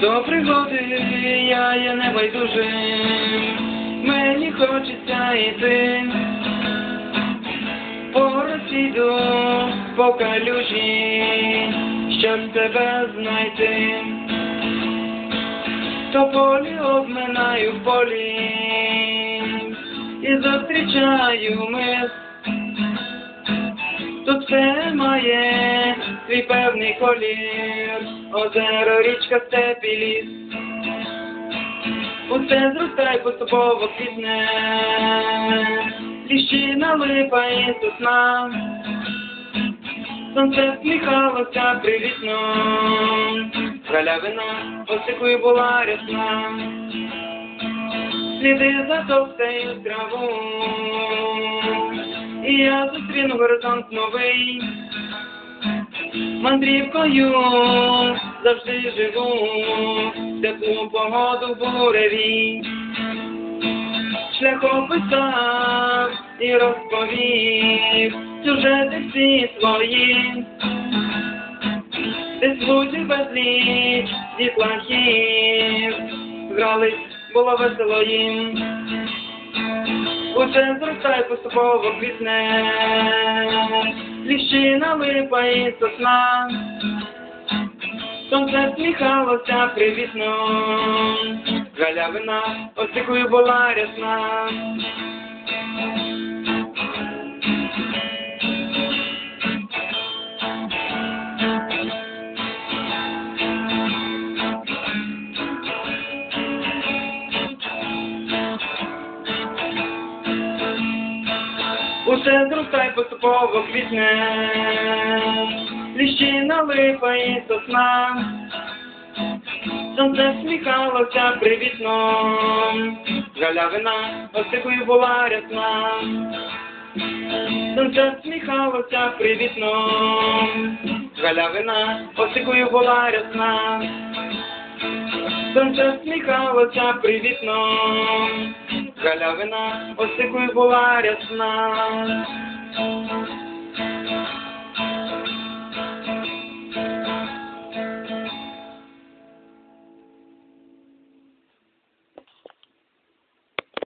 До пригоди я є небайдужим, мені хочеться йти. По розсіду, по калюжі, щоб тебе знайти. То полі обминаю в полі і зустрічаю мис. Тут все має свій певний колір, озеро, річка, степ і ліс. Усе зростає поступово квітне, ліщина, липа і сосна. Сонце сміхалося привітно, галявина осикою була рясна. Сліди за траву, і я зустріну горизонт новий. Мандрівкою завжди живу, теплу погоду буревій. Шляхописав і розповів сюжети всі свої. Десь друзів безліч дітлахів, грались, було весело їм. Усе зростає поступово квітне, ліщина, липа і сосна. Сонце сміхалося привітно, галявина осікою була рясна. Усе зростає поступово квітне, ліщина, липа і сосна. Сонце сміхалося привітно, галявина осикою була рясна. Сонце сміхалося привітно, галявина осикою була рясна. Сонце сміхалося привітно, галявина осикою була рясна.